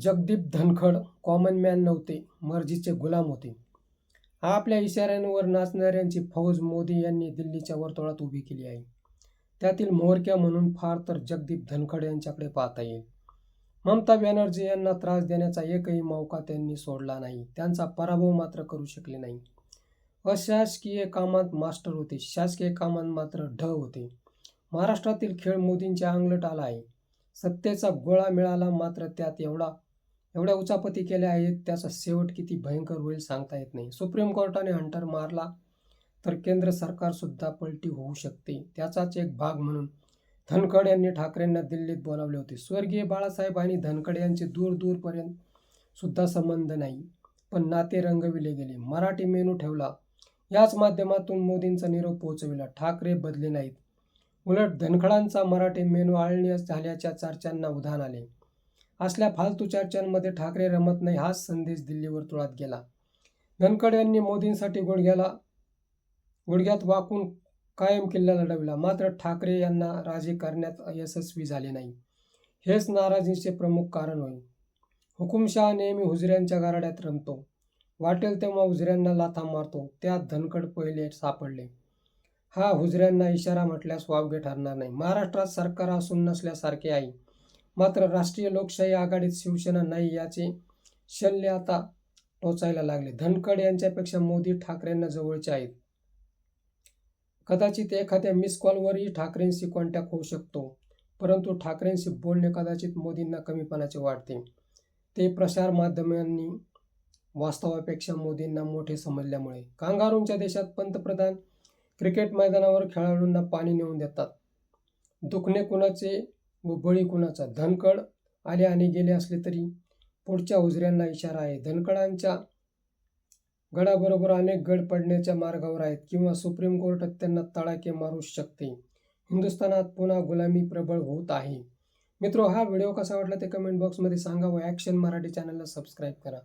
Jagdeep Dhankhar common man नव्हते मर्जीचे गुलाम होते. आपल्या इशाऱ्यांवर नाचणाऱ्यांची फौज मोदी यांनी दिल्लीच्या वर्तुळात उभी केली आहे. त्यातील मोहरक्या म्हणून फार तर जगदीप धनखड यांच्याकडे पाहता येईल. ममता बॅनर्जी यांना त्रास देण्याचा एकही मौका त्यांनी सोडला नाही. त्यांचा पराभव मात्र करू शकले नाही. अशासकीय कामात मास्टर होते. शासकीय कामात मात्र ढ होते. महाराष्ट्रातील खेळ मोदींच्या अंगलट आला आहे. सत्तेचा गोळा मिळाला मात्र त्यात एवढा एवढ्या उचापती केल्या आहेत त्याचा शेवट किती भयंकर होईल सांगता येत नाही. सुप्रीम कोर्टाने हंटर मारला तर केंद्र सरकारसुद्धा पलटी होऊ शकते. त्याचाच एक भाग म्हणून धनखड यांनी ठाकरेंना दिल्लीत बोलावले होते. स्वर्गीय बाळासाहेब आणि धनखड यांचे दूर दूरपर्यंत सुद्धा संबंध नाही पण नाते रंगविले गेले. मराठी मेनू ठेवला. याच माध्यमातून मोदींचा निरोप पोहोचविला. ठाकरे बदले नाहीत. उलट धनखडांचा मराठी मेनू आळणी झाल्याच्या चर्चांना उधाण आले. असल्या फालतू चर्चांमध्ये ठाकरे रमत नाही हाच संदेश दिल्ली वर्तुळात गेला. धनखड यांनी मोदींसाठी गुडघ्याला गुडघ्यात वाकून कायम किल्ला लढविला. मात्र ठाकरे यांना राजी करण्यात यशस्वी झाले नाही. हेच नाराजीचे प्रमुख कारण होईल हुकुमशहा नेहमी हुजऱ्यांच्या गाराड्यात रमतो. वाटेल तेव्हा हुजऱ्यांना लाथा मारतो. त्यात धनकड पहिले सापडले. हा हुजऱ्यांना इशारा म्हटल्यास वावगे ठरणार नाही. महाराष्ट्रात सरकार असून नसल्यासारखे आहे मात्र राष्ट्रीय लोकशाही आघाडीत शिवसेना नाही याचे शल्य आता टोचायला लागले. धनखड यांच्यापेक्षा मोदी ठाकरेंना जवळचे आहेत. कदाचित एखाद्या मिस कॉलवरही ठाकरेंशी कॉन्टॅक्ट होऊ शकतो परंतु ठाकरेंशी बोलणे कदाचित मोदींना कमीपणाचे वाटते. ते प्रसार माध्यमांनी वास्तवापेक्षा मोदींना मोठे समजल्यामुळे. कांगारूंच्या देशात पंतप्रधान क्रिकेट मैदानावर खेळाडूंना पाणी नेऊन देतात. दुखणे कुणाचे व बळी कुणाचा धनकड आले आणि गेले असले तरी पुढच्या उजऱ्यांना इशारा आहे. धनकडांच्या गडाबरोबर अनेक गड पडण्याच्या मार्गावर आहेत किंवा सुप्रीम कोर्टात त्यांना तडाखे मारू शकते. हिंदुस्थानात पुन्हा गुलामी प्रबळ होत आहे. मित्रो हा व्हिडिओ कसा वाटला ते कमेंट बॉक्समध्ये सांगा व ॲक्शन मराठी चॅनलला सबस्क्राईब करा.